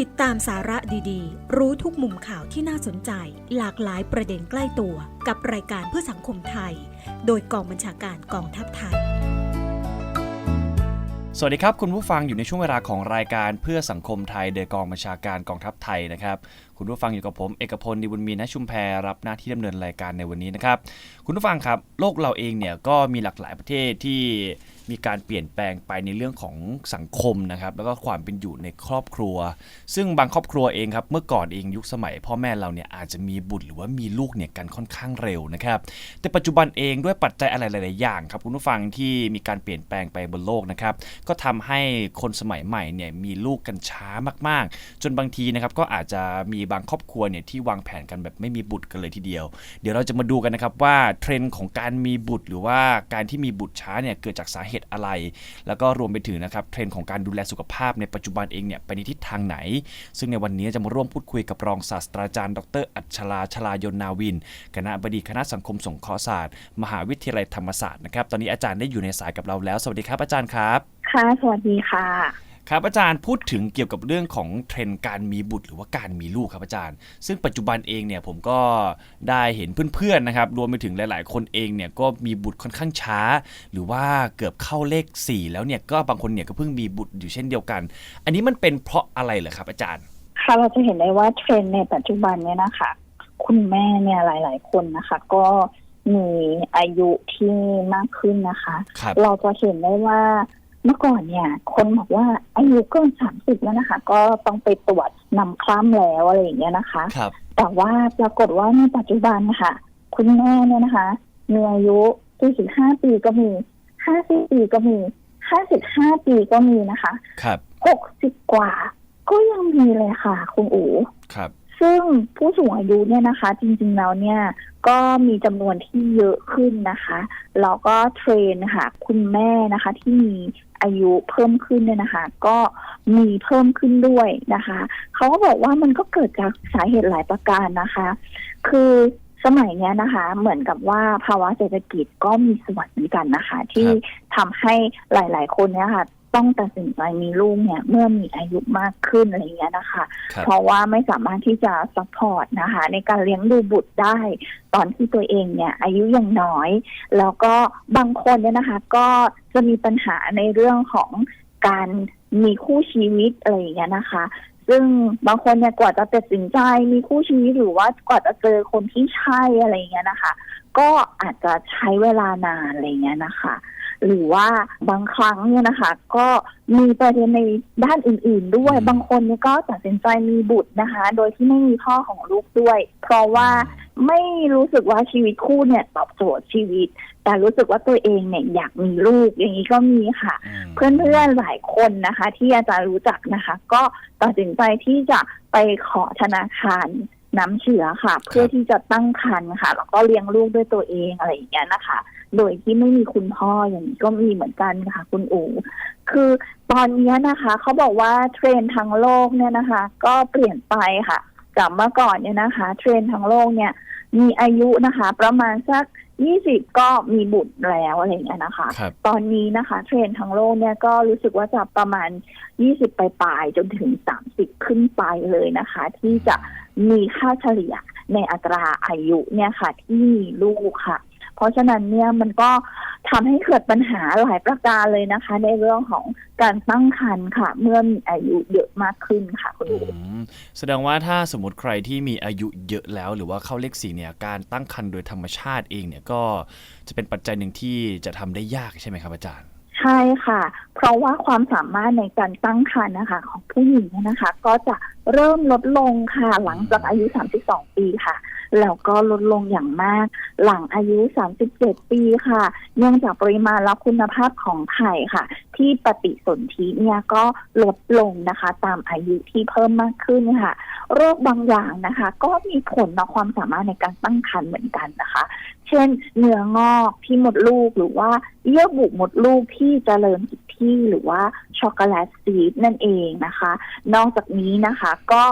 ติดตามสาระดีๆ รู้ทุกมุมข่าวที่น่าสนใจ หลากหลายประเด็นใกล้ตัวกับรายการเพื่อสังคมไทย โดยกองบัญชาการกองทัพไทย สวัสดีครับ คุณผู้ฟังอยู่ในช่วงเวลาของรายการเพื่อสังคมไทยโดยกองบัญชาการกองทัพไทยนะครับคุณผู้ฟังอยู่กับผมเอกพลดิบุญมีณชุมแพรับหน้าที่ดำเนินรายการในวันนี้นะครับคุณผู้ฟังครับโลกเราเองเนี่ยก็มีหลากหลายประเทศที่ มีการเปลี่ยนแปลงไปในเรื่องของสังคมนะครับ แล้วก็ความเป็นอยู่ในครอบครัว ซึ่งบางครอบครัวเองครับเมื่อก่อนเองยุคสมัย พ่อแม่เราเนี่ยอาจจะมีบุตรหรือว่ามีลูกเนี่ยกันค่อนข้างเร็วนะครับ แต่ปัจจุบันเองด้วยปัจจัยอะไรหลาย ๆ อย่างครับคุณผู้ฟังที่มีการเปลี่ยนแปลงไปบนโลกนะครับก็ทำให้คนสมัยใหม่เนี่ยมีลูกกันช้ามาก ๆ จนบางทีนะครับก็อาจจะมีบางครอบครัวเนี่ยที่วางแผนกันแบบไม่มีบุตรกันเลยทีเดียว เดี๋ยวเราจะมาดูกันนะครับว่าเทรนด์ของการมีบุตรหรือว่าการที่มีบุตรช้าเนี่ยเกิดจากสาเหตุอะไร แล้วก็รวมไปถึงนะครับเทรนด์ของการดูแลสุขภาพในปัจจุบันเองเนี่ยไปในทิศทางไหน ซึ่งในวันนี้จะมาร่วมพูดคุยกับรองศาสตราจารย์ ดร อัชลาชลายนนาวิน คณะบดีคณะสังคมสงเคราะห์ศาสตร์ มหาวิทยาลัยธรรมศาสตร์นะครับตอนนี้อาจารย์ได้อยู่ในสายกับเราแล้ว สวัสดีครับอาจารย์ครับค่ะสวัสดีค่ะ ครับอาจารย์พูดถึงเกี่ยวกับเรื่องของเทรนด์การมีบุตรหรือว่าการมีลูกครับอาจารย์ ซึ่งปัจจุบันเองเนี่ยผมก็ได้เห็นเพื่อนๆนะครับรวมไปถึงหลาย ๆ คนเองเนี่ยก็มีบุตรค่อนข้างช้า หรือว่าเกือบเข้าเลข 4 แล้วเนี่ยก็บางคนเนี่ยก็เพิ่งมีบุตรอยู่เช่นเดียวกัน อันนี้มันเป็นเพราะอะไรเหรอครับอาจารย์ค่ะเราจะเห็นได้ว่าเทรนด์ในปัจจุบันเนี่ยนะคะ คุณแม่เนี่ยหลาย ๆ คนนะคะ ก็มีอายุที่มากขึ้นนะคะครับเราจะเห็นได้ว่า เมื่อก่อนเนี่ย คนบอกว่าอายุเกินสามสิบแล้วนะคะ ก็ต้องไปตรวจนำคล้ำแล้วอะไรอย่างเงี้ยนะคะ ครับ แต่ว่าปรากฏว่าในปัจจุบันค่ะ คุณแม่เนี่ยนะคะมีอายุ45ปีก็มี50ปีก็มี55ปีก็มีนะคะครับ60กว่า ก็ยังมีเลยค่ะ คุณอู๋ครับ ซึ่งผู้สูงอายุเนี่ยนะคะ จริงๆแล้วเนี่ยก็มีจำนวนที่เยอะขึ้นนะคะแล้วก็เทรนค่ะ คุณแม่นะคะ ที่มีอายุเพิ่มขึ้นเนี่ยนะคะ ก็มีเพิ่มขึ้นด้วยนะคะเขาก็บอกว่ามันก็เกิดจากสาเหตุหลายประการนะคะ คือสมัยเนี้ยนะคะ เหมือนกับว่าภาวะเศรษฐกิจก็มีส่วนเหมือนกันนะคะ ที่ทำให้หลาย ๆ คนเนี่ยค่ะ ต้องตัดสินใจมีลูกเนี่ยเมื่อมีอายุมากขึ้นอะไรอย่างเงี้ยนะคะครับเพราะว่าไม่สามารถที่จะซัพพอร์ตนะคะ ในการเลี้ยงดูบุตรได้ ตอนที่ตัวเองเนี่ย อายุยังน้อย แล้วก็บางคนเนี่ยนะคะ ก็จะมีปัญหาในเรื่องของการมีคู่ชีวิตอะไรอย่างเงี้ยนะคะ ซึ่งบางคนเนี่ยกว่าจะตัดสินใจมีคู่ชีวิตหรือว่ากว่าจะเจอคนที่ใช่อะไรอย่างเงี้ยนะคะ ก็อาจจะใช้เวลานานอะไรอย่างเงี้ยนะคะ หรือว่าบางครั้งเนี่ยนะคะ ก็มีประเด็นในด้านอื่น ๆ ด้วยอืมบางคนเนี่ยก็ตัดสินใจมีบุตรนะคะ โดยที่ไม่มีพ่อของลูกด้วย เพราะว่าไม่รู้สึกว่าชีวิตคู่เนี่ยตอบโจทย์ชีวิต แต่รู้สึกว่าตัวเองเนี่ยอยากมีลูกอย่างนี้ก็มีค่ะมเพื่อนๆหลายคนนะคะ ที่อาจารย์รู้จักนะคะ ก็ตัดสินใจที่จะไปขอธนาคารน้ำเชื้อค่ะ เพื่อที่จะตั้งครรภ์ค่ะแล้วก็เลี้ยงลูกด้วยตัวเองอะไรอย่างเงี้ยนะคะ โดยที่ไม่มีคุณพ่ออย่างนี้ก็มีเหมือนกันค่ะ คุณอูคือตอนเนี้ยนะคะเขาบอกว่าเทรนด์ทั้งโลกเนี่ยนะคะ ก็เปลี่ยนไปค่ะจากเมื่อก่อนเนี่ยนะคะ เทรนด์ทั้งโลกเนี่ย มีอายุนะคะ ประมาณสักยี่สิบก็มีบุตรแล้วอะไรอย่างเงี้ยนะคะครับตอนนี้นะคะ เทรนด์ทั้งโลกเนี่ยก็รู้สึกว่าจะประมาณ20ปลายๆจนถึง30ขึ้นไปเลยนะคะ ที่จะมีค่าเฉลี่ยในอัตราอายุเนี่ยค่ะ ที่มีลูกค่ะ เพราะฉะนั้นเนี่ยมันก็ทำให้เกิดปัญหาหลายประการเลยนะคะ ในเรื่องของการตั้งครรภ์ค่ะ เมื่อมีอายุเยอะมากขึ้นค่ะคุณอือู๋มแสดงว่าถ้าสมมติใครที่มีอายุเยอะแล้ว หรือว่าเข้าเลขสี่เนี่ยการตั้งครรภ์โดยธรรมชาติเองเนี่ยก็จะเป็นปัจจัยหนึ่งที่จะทำได้ยากใช่ไหมครับอาจารย์ ใช่ค่ะ เพราะว่าความสามารถในการตั้งครรภ์นะคะ ของผู้หญิงเนี่ยนะคะ ก็จะเริ่มลดลงค่ะ หลังจากอายุ 32 ปีค่ะ แล้วก็ลดลงอย่างมาก หลังอายุ 37 ปีค่ะ เนื่องจากปริมาณและคุณภาพของไข่ค่ะ ที่ปฏิสนธิเนี่ยก็ลดลงนะคะ ตามอายุที่เพิ่มมากขึ้นค่ะ โรคบางอย่างนะคะ ก็มีผลต่อความสามารถในการตั้งครรภ์เหมือนกันนะคะ เช่น เนื้องอกที่มดลูกหรือว่าเยื่อบุมดลูกที่เจริญผิดที่หรือว่าช็อกโกแลตซีดนั่นเองนะคะ นอกจากนี้นะคะก็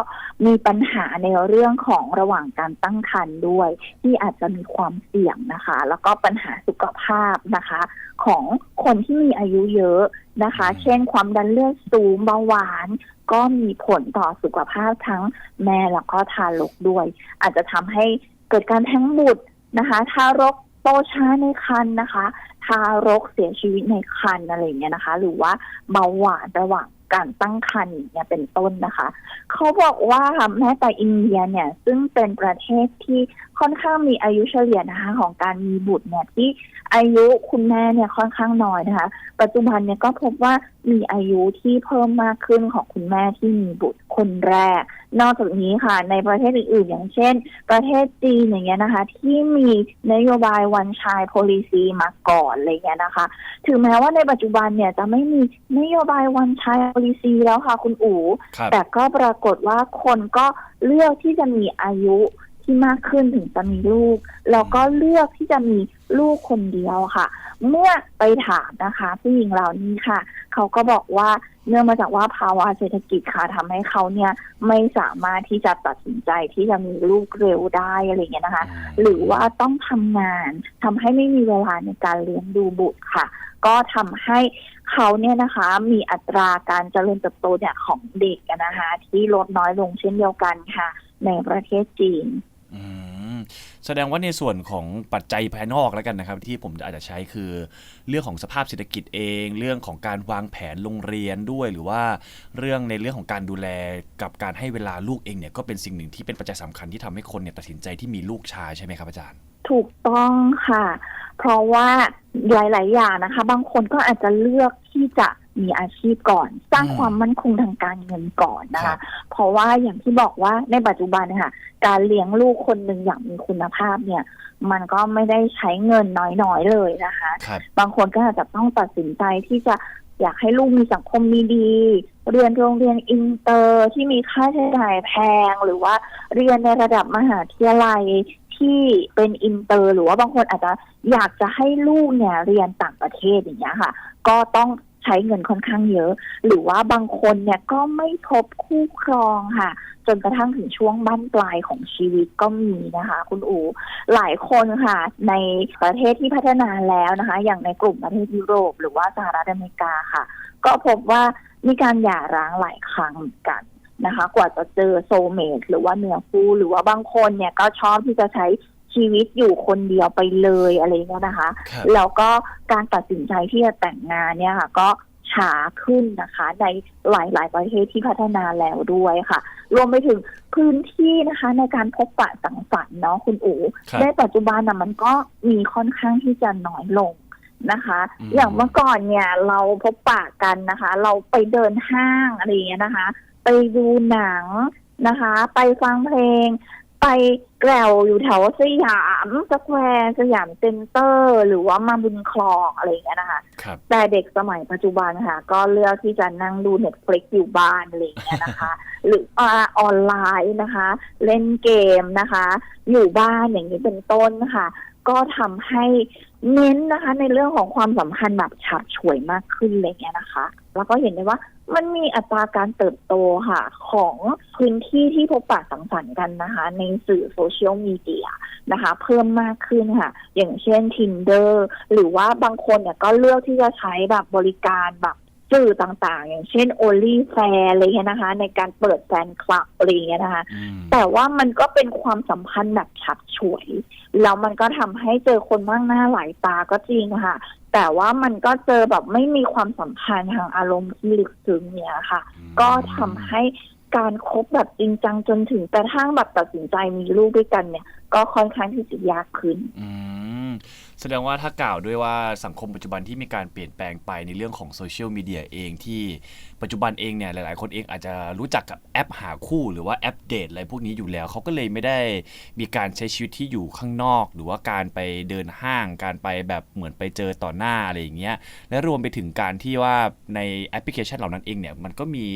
มีปัญหาในเรื่องของระหว่างการตั้งครรภ์ด้วย ที่อาจจะมีความเสี่ยงนะคะ แล้วก็ปัญหาสุขภาพนะคะ ของคนที่มีอายุเยอะนะคะอืมเช่น ความดันเลือดสูงเบาหวาน ก็มีผลต่อสุขภาพทั้งแม่แล้วก็ทารกด้วย อาจจะทำให้เกิดการแท้งบุตร นะคะ ทารกโตช้าในครรภ์นะคะ ทารกเสียชีวิตในครรภ์อะไรเงี้ยนะคะ หรือว่าเบาหวานระหว่างการตั้งครรภ์เนี่ยเป็นต้นนะคะ เขาบอกว่าแม้แต่อินเดียเนี่ย ซึ่งเป็นประเทศที่ ค่อนข้างมีอายุเฉลี่ยนะคะของการมีบุตรเนี่ยที่อายุคุณแม่เนี่ยค่อนข้างน้อยนะคะ ปัจจุบันเนี่ยก็พบว่ามีอายุที่เพิ่มมากขึ้นของคุณแม่ที่มีบุตรคนแรก นอกจากนี้ค่ะ ในประเทศอื่นๆ อย่างเช่น ประเทศจีนอย่างเงี้ยนะคะ ที่มีนโยบายวันชาย policy มาก่อนอะไรเงี้ยนะคะ ถึงแม้ว่าในปัจจุบันเนี่ยจะไม่มีนโยบายวันชาย policy แล้วค่ะคุณอู๋ครับแต่ก็ปรากฏว่าคนก็เลือกที่จะมีอายุ ที่มากขึ้นถึงจะมีลูก แล้วก็เลือกที่จะมีลูกคนเดียวค่ะ เมื่อไปถามนะคะ ผู้หญิงเหล่านี้ค่ะ เขาก็บอกว่าเนื่องมาจากว่าภาวะเศรษฐกิจค่ะทำให้เขาเนี่ยไม่สามารถที่จะตัดสินใจที่จะมีลูกเร็วได้อะไรอย่างเงี้ยนะคะ หรือว่าต้องทำงานทำให้ไม่มีเวลาในการเลี้ยงดูบุตรค่ะ ก็ทำให้เขาเนี่ยนะคะมีอัตราการเจริญเติบโตเนี่ยของเด็กอะนะคะ ที่ลดน้อยลงเช่นเดียวกันค่ะ ในประเทศจีนอืม แสดงว่าในส่วนของปัจจัยภายนอกแล้วกันนะครับ ที่ผมอาจจะใช้คือเรื่องของสภาพเศรษฐกิจเอง เรื่องของการวางแผนโรงเรียนด้วย หรือว่าเรื่องในเรื่องของการดูแลกับการให้เวลาลูกเองเนี่ยก็เป็นสิ่งหนึ่งที่เป็นปัจจัยสำคัญที่ทำให้คนเนี่ยตัดสินใจที่มีลูกชายใช่ไหมครับอาจารย์ ถูกต้องค่ะ เพราะว่าหลาย ๆ อย่างนะคะ บางคนก็อาจจะเลือกที่จะ มีอาชีพก่อน สร้างอืมความมั่นคงทางการเงินก่อนนะครัคะบเพราะว่าอย่างที่บอกว่าในปัจจุบันเนยค่ะการเลี้ยงลูกคนหนึ่งอย่างมีคุณภาพเนี่ย มันก็ไม่ได้ใช้เงินน้อยๆเลยนะคะครับบางคนก็อาจจะต้องตัดสินใจที่จะอยากให้ลูกมีสังคมดีๆเรียนโรงเรียนอินเตอร์ที่มีค่าใช้จ่ายแพง หรือว่าเรียนในระดับมหาวิทยาลัยที่เป็นอินเตอร์ หรือว่าบางคนอาจจะอยากจะให้ลูกเนี่ยเรียนต่างประเทศอย่างเงี้ยค่ะ ก็ต้องใช้เงินค่อนข้างเยอะ หรือว่าบางคนเนี่ยก็ไม่พบคู่ครองค่ะ จนกระทั่งถึงช่วงบั้นปลายของชีวิตก็มีนะคะ คุณอูหลายคนค่ะ ในประเทศที่พัฒนาแล้วนะคะ อย่างในกลุ่มประเทศยุโรป หรือว่าสหรัฐอเมริกาค่ะ ก็พบว่ามีการหย่าร้างหลายครั้งเหมือนกันนะคะ กว่าจะเจอโซเมทหรือว่าเนื้อคู่หรือว่าบางคนเนี่ยก็ชอบที่จะใช้ ชีวิตอยู่คนเดียวไปเลยอะไรเงี้ยนะคะ ครับ แล้วก็การตัดสินใจที่จะแต่งงานเนี่ยค่ะก็ช้าขึ้นนะคะ ในหลาย ๆ ประเทศที่พัฒนาแล้วด้วยค่ะ รวมไปถึงพื้นที่นะคะ ในการพบปะสังสรรค์เนาะคุณอู๋ครับ ในปัจจุบันนะมันก็มีค่อนข้างที่จะน้อยลงนะคะ อืม อย่างเมื่อก่อนเนี่ยเราพบปะกันนะคะ เราไปเดินห้างอะไรอย่างเงี้ยนะคะ ไปดูหนังนะคะ ไปฟังเพลง ไปแกลวอยู่แถวสยามสแควร์สยามเซ็นเตอร์ หรือว่ามาบุญคลองอะไรอย่างเงี้ยนะคะครับแต่เด็กสมัยปัจจุบันค่ะ ก็เลือกที่จะนั่งดูเน็ตฟลิกอยู่บ้านอะไรอย่างเงี้ยนะคะ หรือว่าออนไลน์นะคะ เล่นเกมนะคะ อยู่บ้านอย่างนี้เป็นต้นค่ะ ก็ทำให้ เน้นนะคะในเรื่องของความสัมพันธ์แบบฉับฉวยมากขึ้นอะไรเงี้ยนะคะ แล้วก็เห็นได้ว่ามันมีอัตราการเติบโตค่ะ ของพื้นที่ที่พบปะสังสรรค์กันนะคะ ในสื่อโซเชียลมีเดียนะคะ เพิ่มมากขึ้นค่ะ อย่างเช่น Tinder หรือว่าบางคนเนี่ยก็เลือกที่จะใช้แบบบริการแบบ สื่อต่างๆ อย่างเช่น Only f a n อะไรเงี้ยนะคะ ในการเปิดแฟนคลับอะไรเงี้ยนะคะอืมแต่ว่ามันก็เป็นความสัมพันธ์แบบฉับฉวยแล้วมันก็ทำให้เจอคนมากหน้าหลายตาก็จริงค่ะ แต่ว่ามันก็เจอแบบไม่มีความสัมพันธ์ทางอารมณ์ที่ลึกซึ้งเนี่ยค่ะ ก็ทำให้การคบแบบจริงจังจนถึงกระทั่งแบบตัดสินใจมีลูกด้วยกันเนี่ย ก็ค่อนข้างที่จะยากขึ้นอืม แสดงว่าถ้ากล่าวด้วยว่าสังคมปัจจุบันที่มีการเปลี่ยนแปลงไปในเรื่องของโซเชียลมีเดียเองที่ปัจจุบันเองเนี่ยหลาย ๆ คนเองอาจจะรู้จักกับแอปหาคู่หรือว่าแอปเดทอะไรพวกนี้อยู่แล้ว เขาก็เลยไม่ได้มีการใช้ชีวิตที่อยู่ข้างนอก หรือว่าการไปเดินห้าง การไปแบบเหมือนไปเจอต่อหน้าอะไรอย่างเงี้ยและรวมไปถึงการที่ว่าในแอปพลิเคชันเหล่านั้นเองเนี่ยมันก็มี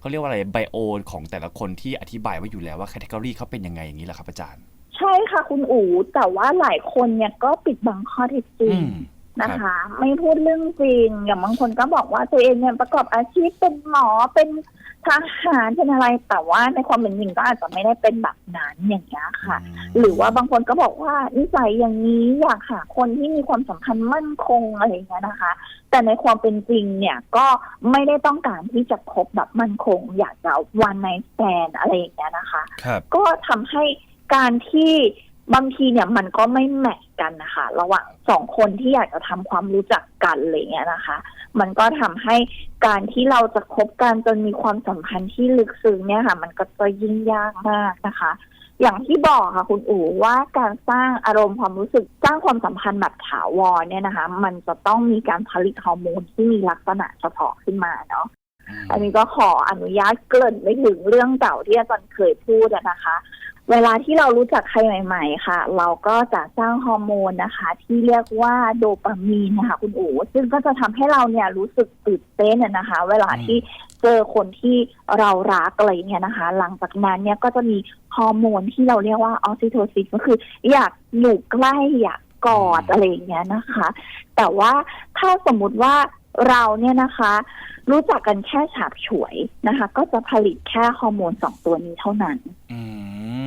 เขาเรียกว่าอะไรไบโอของแต่ละคนที่อธิบายไว้อยู่แล้วว่าแคตตากรีเขาเป็นยังไงอย่างนี้แหละครับอาจารย์ ใช่ค่ะคุณอู๋แต่ว่าหลายคนเนี่ยก็ปิดบังข้อเท็จจริอืงมนะคะ ไม่พูดเรื่องจริง อย่างบางคนก็บอกว่าตัวเองเนี่ยประกอบอาชีพเป็นหมอเป็นทหารเป็นอะไรแต่ว่าในความเป็นจริงก็อาจจะไม่ได้เป็นแบบนั้นอย่างเงี้ยค่ะ หรือว่าบางคนก็บอกว่านิสัยอย่างนี้อยากหาคนที่มีความสัมพันธ์มั่นคงอะไรอย่างเงี้ยนะคะ แต่ในความเป็นจริงเนี่ยก็ไม่ได้ต้องการที่จะคบแบบมั่นคง อยากจะวันในแฟนอะไรอย่างเงี้ยนะคะครับก็ทำให้ การที่บางทีเนี่ยมันก็ไม่แมทช์กันนะคะระหว่างสองคนที่อยากจะทำความรู้จักกันอะไรเงี้ยนะคะ มันก็ทำให้การที่เราจะคบกันจนมีความสัมพันธ์ที่ลึกซึ้งเนี่ยค่ะ มันก็จะยิ่งยากมากนะคะ อย่างที่บอกค่ะคุณอู๋ว่าการสร้างอารมณ์ความรู้สึกสร้างความสัมพันธ์แบบถาวรเนี่ยนะคะ มันจะต้องมีการผลิตฮอร์โมนที่มีลักษณะเฉพาะขึ้นมาเนาะอันนี้ก็ขออนุญาตเกริ่นไปถึงเรื่องเก่าที่อาจารย์เคยพูดอะนะคะ เวลาที่เรารู้จักใครใหม่ ๆ ค่ะ เราก็จะสร้างฮอร์โมนนะคะ ที่เรียกว่าโดปามีนนะคะคุณอู๋ซึ่งก็จะทำให้เราเนี่ยรู้สึกตื่นเต้นนะคะ เวลาที่เจอคนที่เรารักอะไรเงี้ยนะคะ หลังจากนั้นเนี่ยก็จะมีฮอร์โมนที่เราเรียกว่าออกซิโทซินก็คือ อยากอยู่ใกล้อยากกอดอะไรอย่างเงี้ยนะคะ แต่ว่าถ้าสมมุติว่า เราเนี่ยนะคะ รู้จักกันแค่ฉาบฉวยนะคะ ก็จะผลิตแค่ฮอร์โมนสองตัวนี้เท่านั้น อื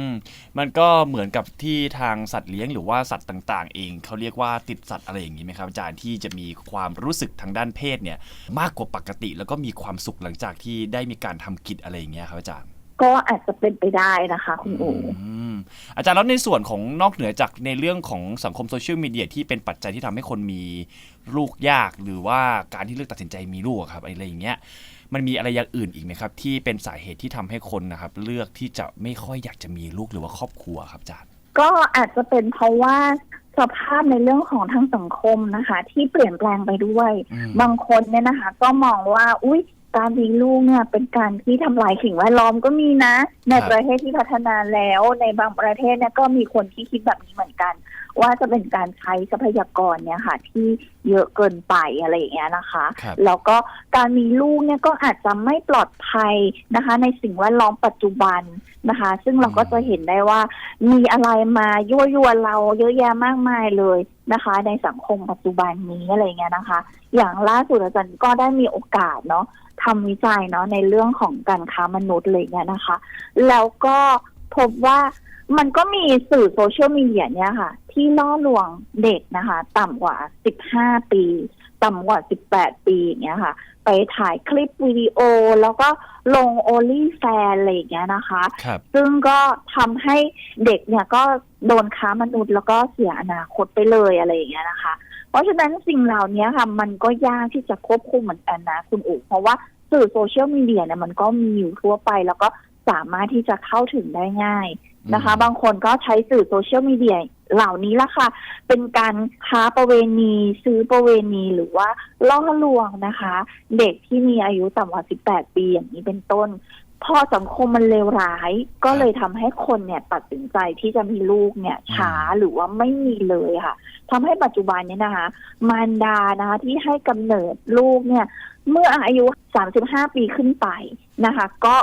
มมันก็เหมือนกับที่ทางสัตว์เลี้ยงหรือว่าสัตว์ต่างๆ เองเขาเรียกว่าติดสัตว์อะไรอย่างนี้ไหมครับอาจารย์ที่จะมีความรู้สึกทางด้านเพศเนี่ย มากกว่าปกติแล้วก็มีความสุขหลังจากที่ได้มีการทำกิจอะไรอย่างเงี้ยครับอาจารย์ ก็อาจจะเป็นไปได้นะคะ คุณอู๋อืมอาจารย์แล้วในส่วนของนอกเหนือจากในเรื่องของสังคมโซเชียลมีเดียที่เป็นปัจจัยที่ทำให้คนมีลูกยากหรือว่าการที่เลือกตัดสินใจมีลูกอะครับอะไรอย่างเงี้ยมันมีอะไรอย่างอื่นอีกไหมครับ ที่เป็นสาเหตุที่ทำให้คนนะครับ เลือกที่จะไม่ค่อยอยากจะมีลูกหรือว่าครอบครัวครับอาจารย์ ก็อาจจะเป็นเพราะว่าสภาพในเรื่องของทางสังคมนะคะ ที่เปลี่ยนแปลงไปด้วยอืมบางคนเนี่ยนะคะ ก็มองว่า อุ้ย การมีลูกเนี่ยเป็นการที่ทำลายสิ่งแวดล้อมก็มีนะ ในประเทศที่พัฒนาแล้วในบางประเทศเนี่ยก็มีคนที่คิดแบบนี้เหมือนกัน ว่าจะเป็นการใช้ทรัพยากรเนี่ยค่ะ ที่เยอะเกินไปอะไรอย่างเงี้ยนะคะครับแล้วก็การมีลูกเนี่ยก็อาจจะไม่ปลอดภัยนะคะ ในสิ่งแวดล้อมปัจจุบันนะคะ ซึ่งเราก็จะเห็นได้ว่า มีอะไรมายั่วยวนเราเยอะแยะมากมายเลยนะคะ ในสังคมปัจจุบันนี้อะไรเงี้ยนะคะ อย่างล่าสุดอาจารย์ก็ได้มีโอกาสเนาะ ทำวิจัยเนาะในเรื่องของการค้ามนุษย์อะไรเงี้ยนะคะ แล้วก็พบว่ามันก็มีสื่อโซเชียลมีเดียเนี่ยค่ะ ที่ล่อลวงเด็กนะคะ ต่ำกว่า 15 ปี ต่ำกว่า 18 ปีอย่างเงี้ยค่ะ ไปถ่ายคลิปวิดีโอแล้วก็ลงโอลี่แฟนอะไรอย่างเงี้ยนะคะครับซึ่งก็ทำให้เด็กเนี่ยก็โดนค้ามนุษย์แล้วก็เสียอนาคตไปเลยอะไรอย่างเงี้ยนะคะเพ ราะฉะนั้นสิ่งเหล่านี้ค่ะ มันก็ยากที่จะควบคุมเหมือนกันนะคุณอู๋เพราะว่าสื่อโซเชียลมีเดียเนี่ยมันก็มีอยู่ทั่วไป แล้วก็สามารถที่จะเข้าถึงได้ง่ายนะคะอืมบางคนก็ใช้สื่อโซเชียลมีเดียเหล่านี้ละค่ะ เป็นการค้าประเวณีซื้อประเวณีหรือว่าล่อลวงนะคะ เด็กที่มีอายุต่ำกว่า 18 ปีอย่างนี้เป็นต้น พอสังคมมันเลวร้าย ก็เลยทำให้คนเนี่ยตัดสินใจที่จะมีลูกเนี่ยช้าหรือว่าไม่มีเลยค่ะทำให้ปัจจุบันเนี่ยนะคะ มารดานะคะที่ให้กำเนิดลูกเนี่ย เมื่ออายุ 35 ปีขึ้นไปนะคะ ก็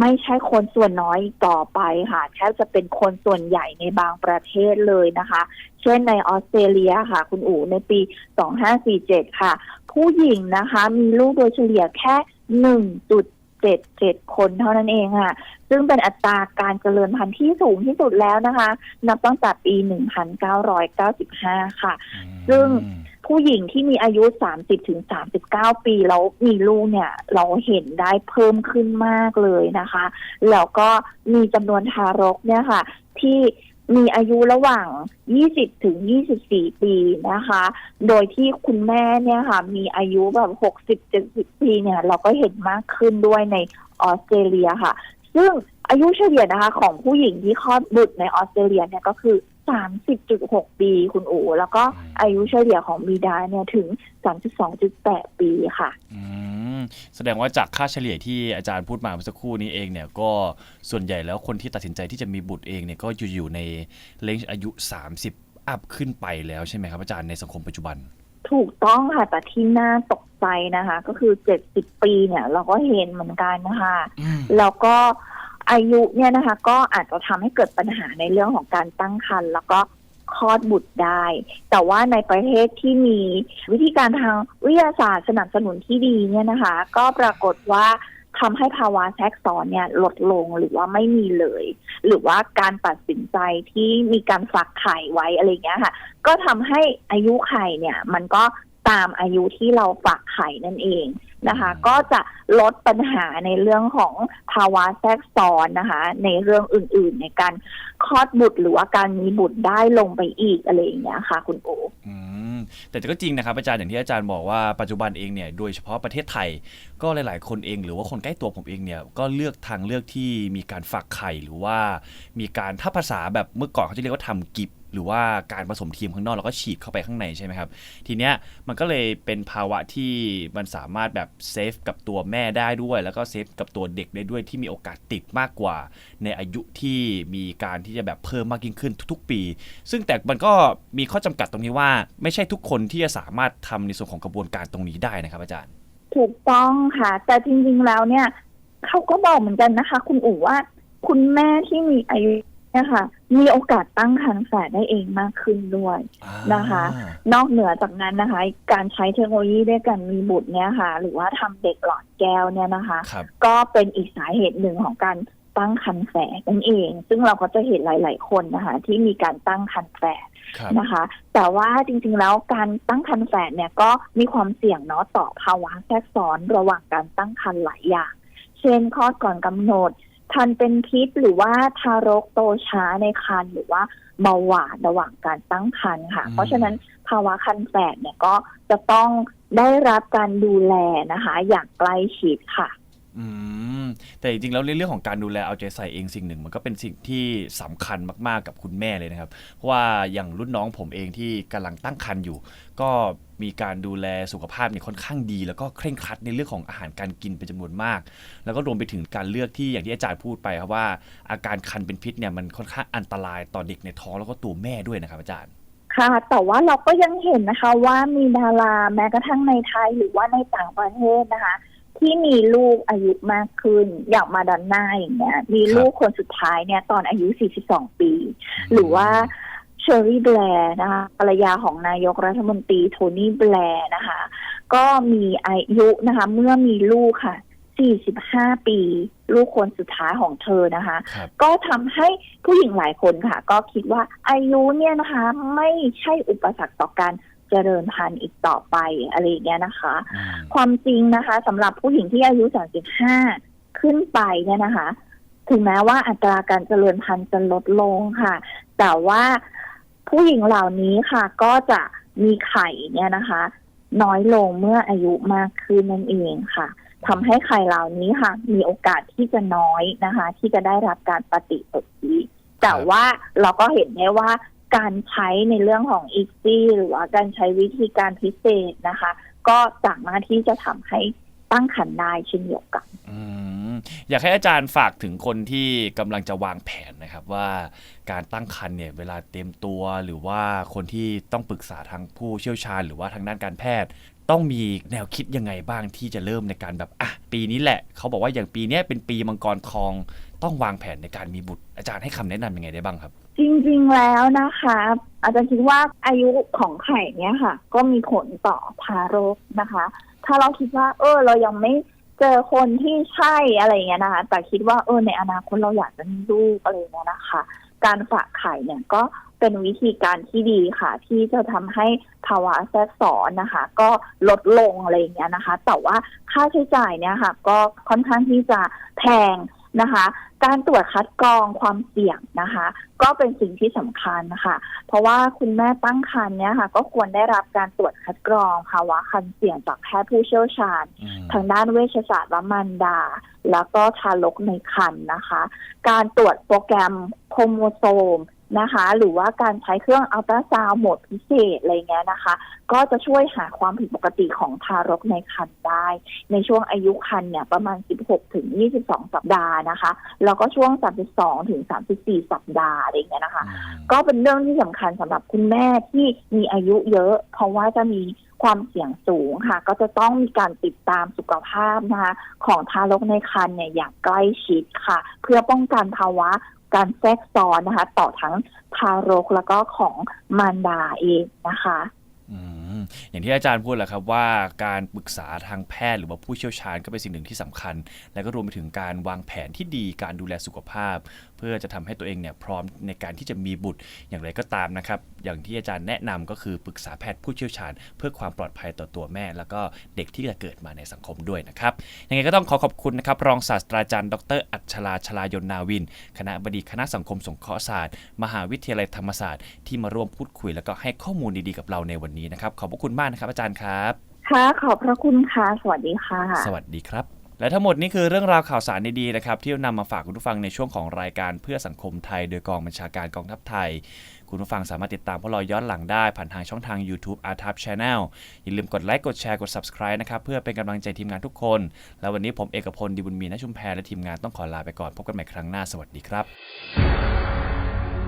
ไม่ใช่คนส่วนน้อยอีกต่อไปค่ะแทบจะเป็นคนส่วนใหญ่ในบางประเทศเลยนะคะ เช่นในออสเตรเลียค่ะ คุณอู๋ในปี 2547 ค่ะ ผู้หญิงนะคะ มีลูกโดยเฉลี่ยแค่ 1.77คนเท่านั้นเองค่ะ ซึ่งเป็นอัตราการเจริญพันธุ์ที่สูงที่สุดแล้วนะคะ นับตั้งแต่ปี 1995 ค่ะ ซึ่งผู้หญิงที่มีอายุ 30ถึง39 ปี แล้วมีลูกเนี่ย เราเห็นได้เพิ่มขึ้นมากเลยนะคะ แล้วก็มีจำนวนทารกเนี่ยค่ะ ที่ มีอายุระหว่าง 20 ถึง 24 ปีนะคะ โดยที่คุณแม่เนี่ยค่ะ มีอายุแบบ 60 70 ปีเนี่ย เราก็เห็นมากขึ้นด้วยในออสเตรเลียค่ะ ซึ่งอายุเฉลี่ยนะคะ ของผู้หญิงที่คลอดบุตรในออสเตรเลียเนี่ยก็คือ 30.6ปีคุณอู๋แล้วก็อายุเฉลี่ยของบิดาเนี่ยถึง32.8ปีค่ะอืมแสดงว่าจากค่าเฉลี่ยที่อาจารย์พูดมาเมื่อสักครู่นี้เองเนี่ยก็ส่วนใหญ่แล้วคนที่ตัดสินใจที่จะมีบุตรเองเนี่ยก็อยู่อยู่ในเลนจ์อายุ30อัพขึ้นไปแล้วใช่ไหมครับอาจารย์ในสังคมปัจจุบัน ถูกต้องค่ะแต่ที่น่าตกใจนะคะ ก็คือ70ปีเนี่ย เราก็เห็นเหมือนกันนะคะอืมแล้วก็ อายุเนี่ยนะคะ ก็อาจจะทำให้เกิดปัญหาในเรื่องของการตั้งครรภ์แล้วก็คลอดบุตรได้ แต่ว่าในประเทศที่มีวิธีการทางวิทยาศาสตร์สนับสนุนที่ดีเนี่ยนะคะ ก็ปรากฏว่าทำให้ภาวะแทรกซ้อนเนี่ยลดลงหรือว่าไม่มีเลย หรือว่าการตัดสินใจที่มีการฝากไข่ไว้อะไรเงี้ยค่ะ ก็ทำให้อายุไข่เนี่ย มันก็ตามอายุที่เราฝากไข่นั่นเอง นะคะ ก็จะลดปัญหาในเรื่องของภาวะแทรกซ้อนนะคะ ในเรื่องอื่นๆ ในการคลอดบุตรหรือว่าการมีบุตรได้ลงไปอีกอะไรอย่างเงี้ยค่ะ คุณโอแต่ก็จริงนะครับอาจารย์อย่างที่อาจารย์บอกว่าปัจจุบันเองเนี่ยโดยเฉพาะประเทศไทย ก็หลาย ๆ คนเองหรือว่าคนใกล้ตัวผมเองเนี่ยก็เลือกทางเลือกที่มีการฝักไข่หรือว่ามีการถ้าภาษาแบบเมื่อก่อนเขาจะเรียกว่าทำกิบหรือว่าการผสมทีมข้างนอกแล้วก็ฉีดเข้าไปข้างในใช่ไหมครับ ทีเนี้ยมันก็เลยเป็นภาวะที่มันสามารถแบบเซฟกับตัวแม่ได้ด้วย แล้วก็เซฟกับตัวเด็กได้ด้วยที่มีโอกาสติดมากกว่า ในอายุที่มีการที่จะแบบเพิ่มมากยิ่งขึ้นทุกๆ ปี ซึ่งแต่มันก็มีข้อจำกัดตรงที่ว่า ไม่ใช่ทุกคนที่จะสามารถทำในส่วนของกระบวนการตรงนี้ได้นะครับ อาจารย์ ถูกต้องค่ะ แต่จริงๆแล้วเนี่ยเขาก็บอกเหมือนกันนะคะ คุณอู๋ว่า คุณแม่ที่มีอายุ นี่ยค่ะมีโอกาสตั้งครรภ์แฝดได้เองมากขึ้นด้วยนะคะ นอกเหนือจากนั้นนะคะ การใช้เทคโนโลยีด้วยกันมีบุตรเนี่ยค่ะ หรือว่าทำเด็กหลอดแก้วเนี่ยนะคะครับก็เป็นอีกสาเหตุหนึ่งของการตั้งครรภ์แฝดนั่นเอง ซึ่งเราก็จะเห็นหลาย ๆ คนนะคะ ที่มีการตั้งครรภ์แฝดครับนะคะ แต่ว่าจริง ๆ แล้วการตั้งครรภ์แฝดเนี่ยก็มีความเสี่ยงเนาะต่อภาวะแทรกซ้อนระหว่างการตั้งครรภ์หลายอย่าง เช่นคลอดก่อนกำหนด ทันเป็นพิษหรือว่าทารกโตช้าในครรภ์หรือว่าเบาหวานระหว่างการตั้งครรภ์ค่ะอืมเพราะฉะนั้นภาวะครรภ์แฝดเนี่ยก็จะต้องได้รับการดูแลนะคะ อย่างใกล้ชิดค่ะ อืมแต่จริงๆแล้วในเรื่องของการดูแลเอาใจใส่เองสิ่งหนึ่ง มันก็เป็นสิ่งที่สำคัญมากๆกับคุณแม่เลยนะครับ เพราะว่าอย่างรุ่นน้องผมเองที่กำลังตั้งครรภ์อยู่ ก็มีการดูแลสุขภาพเนี่ยค่อนข้างดี แล้วก็เคร่งครัดในเรื่องของอาหารการกินเป็นจำนวนมาก แล้วก็รวมไปถึงการเลือกที่อย่างที่อาจารย์พูดไปครับว่าอาการคันเป็นพิษเนี่ยมันค่อนข้างอันตรายต่อเด็กในท้องแล้วก็ตัวแม่ด้วยนะครับอาจารย์ ค่ะ แต่ว่าเราก็ยังเห็นนะคะว่ามีดาราแม้กระทั่งในไทยหรือว่าในต่างประเทศนะคะ ที่มีลูกอายุมากขึ้น อย่างมาดอนน่าอย่างเงี้ย มีลูกคนสุดท้ายเนี่ย ตอนอายุ 42 ปี หรือว่าเชอรี่แบร์นะคะภรรยาของนายกรัฐมนตรีโทนี่แบร์นะคะ ก็มีอายุนะคะ เมื่อมีลูกค่ะ 45 ปี ลูกคนสุดท้ายของเธอนะคะครับก็ทำให้ผู้หญิงหลายคนค่ะ ก็คิดว่าอายุเนี่ยนะคะ ไม่ใช่อุปสรรคต่อการ เจริญพันธุ์อีกต่อไปอะไรอย่างเงี้ยนะคะอืมความจริงนะคะสำหรับผู้หญิงที่อายุ 35 ขึ้นไปเนี่ยนะคะ ถึงแม้ว่าอัตราการเจริญพันธุ์จะลดลงค่ะ แต่ว่าผู้หญิงเหล่านี้ค่ะ ก็จะมีไข่เนี่ยนะคะ น้อยลงเมื่ออายุมากขึ้นนั่นเองค่ะทำให้ไข่เหล่านี้ค่ะ มีโอกาสที่จะน้อยนะคะ ที่จะได้รับการปฏิสนธิแต่ว่าเราก็เห็นได้ว่า การใช้ในเรื่องของอีซี่หรือว่าการใช้วิธีการพิเศษนะคะ ก็สามารถที่จะทำให้ตั้งครรภ์ได้เช่นเดียวกันอยากให้อาจารย์ฝากถึงคนที่กำลังจะวางแผนนะครับว่าการตั้งครรภ์เนี่ยเวลาเตรียมตัวหรือว่าคนที่ต้องปรึกษาทางผู้เชี่ยวชาญ หรือว่าทางด้านการแพทย์ ต้องมีแนวคิดยังไงบ้างที่จะเริ่มในการแบบอะปีนี้แหละ เขาบอกว่าอย่างปีนี้เป็นปีมังกรทอง ต้องวางแผนในการมีบุตร อาจารย์ให้คำแนะนำยังไงได้บ้างครับ จริงๆแล้วนะคะ อาจารย์คิดว่าอายุของไข่เนี่ยค่ะ ก็มีผลต่อทารกนะคะ ถ้าเราคิดว่า เออ เรายังไม่เจอคนที่ใช่อะไรเงี้ยนะคะ แต่คิดว่าเออในอนาคตเราอยากจะมีลูกอะไรเงี้ยนะคะ การฝากไข่เนี่ยก็เป็นวิธีการที่ดีค่ะ ที่จะทำให้ภาวะแทรกซ้อนนะคะ ก็ลดลงอะไรอย่างเงี้ยนะคะ แต่ว่าค่าใช้จ่ายเนี่ยค่ะ ก็ค่อนข้างที่จะแพงนะคะ การตรวจคัดกรองความเสี่ยงนะคะ ก็เป็นสิ่งที่สำคัญนะคะ เพราะว่าคุณแม่ตั้งครรภ์เนี่ยค่ะ ก็ควรได้รับการตรวจคัดกรองภาวะคันเสี่ยงจากแพทย์ผู้เชี่ยวชาญอืมทางด้านเวชศาสตร์และมารดา แล้วก็ทารกในครรภ์นะคะ การตรวจโปรแกรมโครโมโซม นะคะ หรือว่าการใช้เครื่องอัลตราซาวด์โหมดพิเศษอะไรเงี้ยนะคะ ก็จะช่วยหาความผิดปกติของทารกในครรภ์ได้ ในช่วงอายุครรภ์เนี่ยประมาณ 16 ถึง 22 สัปดาห์นะคะ แล้วก็ช่วง 32 ถึง 34 สัปดาห์อะไรเงี้ยนะคะอืมก็เป็นเรื่องที่สำคัญสำหรับคุณแม่ที่มีอายุเยอะ เพราะว่าจะมีความเสี่ยงสูงค่ะ ก็จะต้องมีการติดตามสุขภาพนะคะ ของทารกในครรภ์เนี่ยอย่างใกล้ชิดค่ะ เพื่อป้องกันภาวะ การแทรกซ้อนนะคะ ต่อทั้งทารกแล้วก็ของมารดาเองนะคะอย่างที่อาจารย์พูดแหละครับว่าการปรึกษาทางแพทย์หรือว่าผู้เชี่ยวชาญก็เป็นสิ่งหนึ่งที่สำคัญ และก็รวมไปถึงการวางแผนที่ดีการดูแลสุขภาพเพื่อจะทำให้ตัวเองเนี่ยพร้อมในการที่จะมีบุตรอย่างไรก็ตามนะครับ อย่างที่อาจารย์แนะนำก็คือปรึกษาแพทย์ผู้เชี่ยวชาญ เพื่อความปลอดภัยต่อตัวแม่ แล้วก็เด็กที่จะเกิดมาในสังคมด้วยนะครับยังไงก็ต้องขอขอบคุณนะครับรองศาสตราจารย์ ดร อัชราชลายนนาวิน คณะบดีคณะสังคมสงเคราะห์ศาสตร์ มหาวิทยาลัยธรรมศาสตร์ที่มาร่วมพูดคุย แล้วก็ให้ข้อมูลดีๆกับเราในวันนี้นะครับขอบพระคุณมากนะครับอาจารย์ครับค่ะขอบพระคุณค่ะสวัสดีค่ะ สวัสดีครับ และทั้งหมดนี้คือเรื่องราวข่าวสารดีๆนะครับ ที่นำมาฝากคุณผู้ฟังในช่วงของรายการเพื่อสังคมไทย โดยกองบัญชาการกองทัพไทย คุณผู้ฟังสามารถติดตามพวกเราย้อนหลังได้ ผ่านทางช่องทาง YouTube a r t a p Channel อย่าลืมกดไลค์กดแชร์กด Subscribe นะครับ เพื่อเป็นกำลังใจทีมงานทุกคน แล้ววันนี้ผมเอกพลดีบุญมีนชุมแพรและทีมงานต้องขอลาไปก่อนพบกันใหม่ครั้งหน้าสวัสดีครับ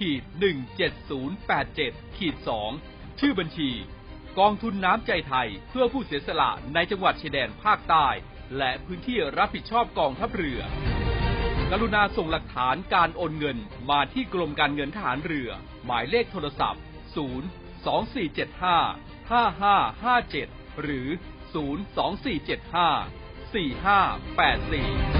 ขีด17087ขีด2ชื่อบัญชี กองทุนน้ำใจไทยเพื่อผู้เสียสละในจังหวัดชายแดนภาคใต้ และพื้นที่รับผิดชอบกองทัพเรือ กรุณาส่งหลักฐานการโอนเงินมาที่กรมการเงินทหารเรือ หมายเลขโทรศัพท์ 0 2475 5557 หรือ 02475 4584